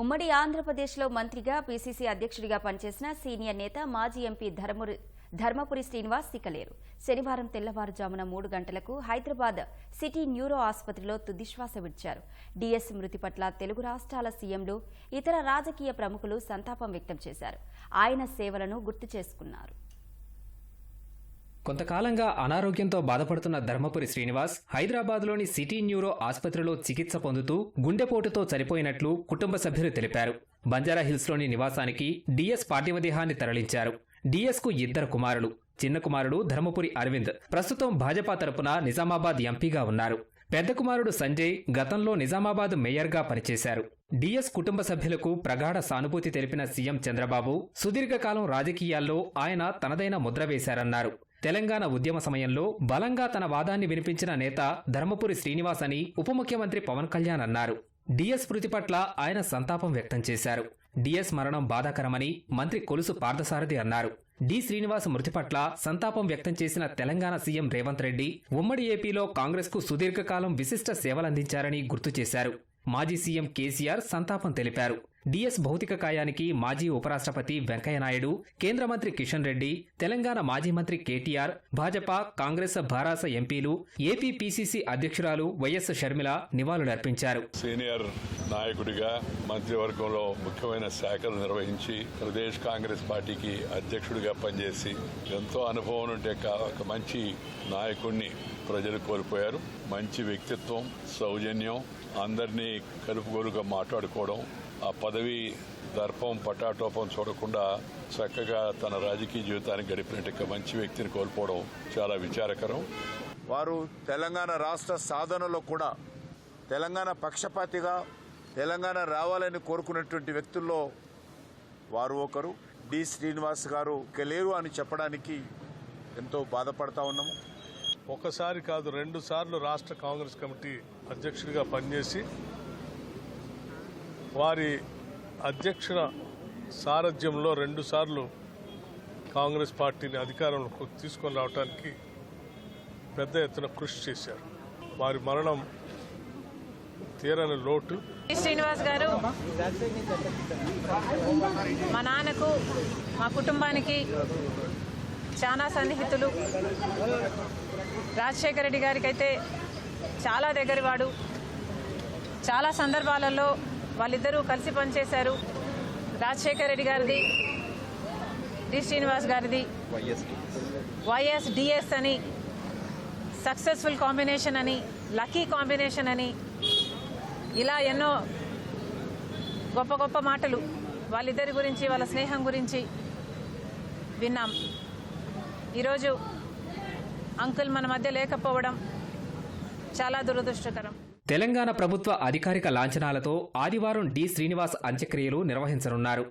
ఉమ్మడి ఆంధ్రప్రదేశ్లో మంత్రిగా పీసీసీ అధ్యక్షుడిగా పనిచేసిన సీనియర్ నేత మాజీ ఎంపీ ధర్మపురి ధర్మపురి శ్రీనివాస్ సిక్కలేరు. శనివారం తెల్లవారుజామున మూడు గంటలకు హైదరాబాద్ సిటీ న్యూరో ఆసుపత్రిలో తుదిశ్వాస విడిచారు. డిఎస్ మృతి పట్ల తెలుగు రాష్ట్రాల సీఎంలు ఇతర రాజకీయ ప్రముఖులు సంతాపం వ్యక్తం చేశారు. ఆయన సేవలను గుర్తు చేసుకున్నారు. కొంతకాలంగా అనారోగ్యంతో బాధపడుతున్న ధర్మపురి శ్రీనివాస్ హైదరాబాద్లోని సిటీ న్యూరో ఆసుపత్రిలో చికిత్స పొందుతూ గుండెపోటుతో చనిపోయినట్లు కుటుంబ సభ్యులు తెలిపారు. బంజారాహిల్స్లోని నివాసానికి డిఎస్ పార్థివదేహాన్ని తరలించారు. డిఎస్కు ఇద్దరు కుమారులు. చిన్న కుమారుడు ధర్మపురి అరవింద్ ప్రస్తుతం భాజపా తరపున నిజామాబాద్ ఎంపీగా ఉన్నారు. పెద్ద కుమారుడు సంజయ్ గతంలో నిజామాబాద్ మేయర్గా పనిచేశారు. డిఎస్ కుటుంబ సభ్యులకు ప్రగాఢ సానుభూతి తెలిపిన సీఎం చంద్రబాబు సుదీర్ఘకాలం రాజకీయాల్లో ఆయన తనదైన ముద్ర వేశారన్నారు. తెలంగాణ ఉద్యమ సమయంలో బలంగా తన వాదాన్ని వినిపించిన నేత ధర్మపురి శ్రీనివాస్ అని ఉప ముఖ్యమంత్రి పవన్ కళ్యాణ్ అన్నారు. డిఎస్ మృతి పట్ల ఆయన సంతాపం వ్యక్తం చేశారు. డిఎస్ మరణం బాధాకరమని మంత్రి కొలుసు పార్థసారథి అన్నారు. డి శ్రీనివాస్ మృతి పట్ల సంతాపం వ్యక్తం చేసిన తెలంగాణ సీఎం రేవంత్ రెడ్డి ఉమ్మడి ఏపీలో కాంగ్రెస్కు సుదీర్ఘకాలం విశిష్ట సేవలందించారని గుర్తు చేశారు. మాజీ సీఎం కేసీఆర్ సంతాపం తెలిపారు. డిఎస్ భౌతిక కాయానికి మాజీ ఉపరాష్ట్రపతి వెంకయ్యనాయుడు కేంద్ర మంత్రి కిషన్ రెడ్డి తెలంగాణ మాజీ మంత్రి కేటీఆర్ భాజపా కాంగ్రెస్ భారాస ఎంపీలు ఏపీపీసీసీ అధ్యక్షురాలు వైఎస్ షర్మిల నివాళులర్పించారు. సీనియర్ నాయకుడిగా మంత్రివర్గంలో ముఖ్యమైన శాఖలు నిర్వహించి ప్రదేశ్ కాంగ్రెస్ పార్టీకి అధ్యక్షుడిగా పనిచేసి ఎంతో అనుభవం ఉంటే ఒక మంచి నాయకుడిని ప్రజలు కోల్పోయారు. మంచి వ్యక్తిత్వం సౌజన్యం అందరినీ కలుపుగోలుగా మాట్లాడుకోవడం ఆ పదవి దర్పం పటాటోపం చూడకుండా చక్కగా తన రాజకీయ జీవితాన్ని గడిపినట్టు మంచి వ్యక్తిని కోల్పోవడం చాలా విచారకరం. వారు తెలంగాణ రాష్ట్ర సాధనలో కూడా తెలంగాణ పక్షపాతిగా తెలంగాణ రావాలని కోరుకున్నటువంటి వ్యక్తుల్లో వారు ఒకరు. డి. శ్రీనివాస్ గారు ఇక లేరు అని చెప్పడానికి ఎంతో బాధపడతా ఉన్నాము. ఒకసారి కాదు రెండు సార్లు రాష్ట్ర కాంగ్రెస్ కమిటీ అధ్యక్షుడిగా పనిచేసి వారి అధ్యక్షుల సారథ్యంలో రెండుసార్లు కాంగ్రెస్ పార్టీని అధికారంలోకి తీసుకొని రావడానికి పెద్ద ఎత్తున కృషి చేశారు. వారి మరణం తీరని లోటు. శ్రీనివాస్ గారు మా నాన్నకు మా కుటుంబానికి చాలా సన్నిహితులు. రాజశేఖర రెడ్డి గారికి అయితే చాలా దగ్గరవాడు. చాలా సందర్భాలలో వాళ్ళిద్దరూ కలిసి పనిచేశారు. రాజశేఖర్ రెడ్డి గారిది డి. శ్రీనివాస్ గారిది వైఎస్ డిఎస్ అని సక్సెస్ఫుల్ కాంబినేషన్ అని లక్కీ కాంబినేషన్ అని ఇలా ఎన్నో గొప్ప గొప్ప మాటలు వాళ్ళిద్దరి గురించి వాళ్ళ స్నేహం గురించి విన్నాం. ఈరోజు అంకుల్ మన మధ్య లేకపోవడం చాలా దురదృష్టకరం. తెలంగాణ ప్రభుత్వ అధికారిక లాంఛనాలతో ఆదివారం డి శ్రీనివాస్ అంత్యక్రియలు నిర్వహించనున్నారు.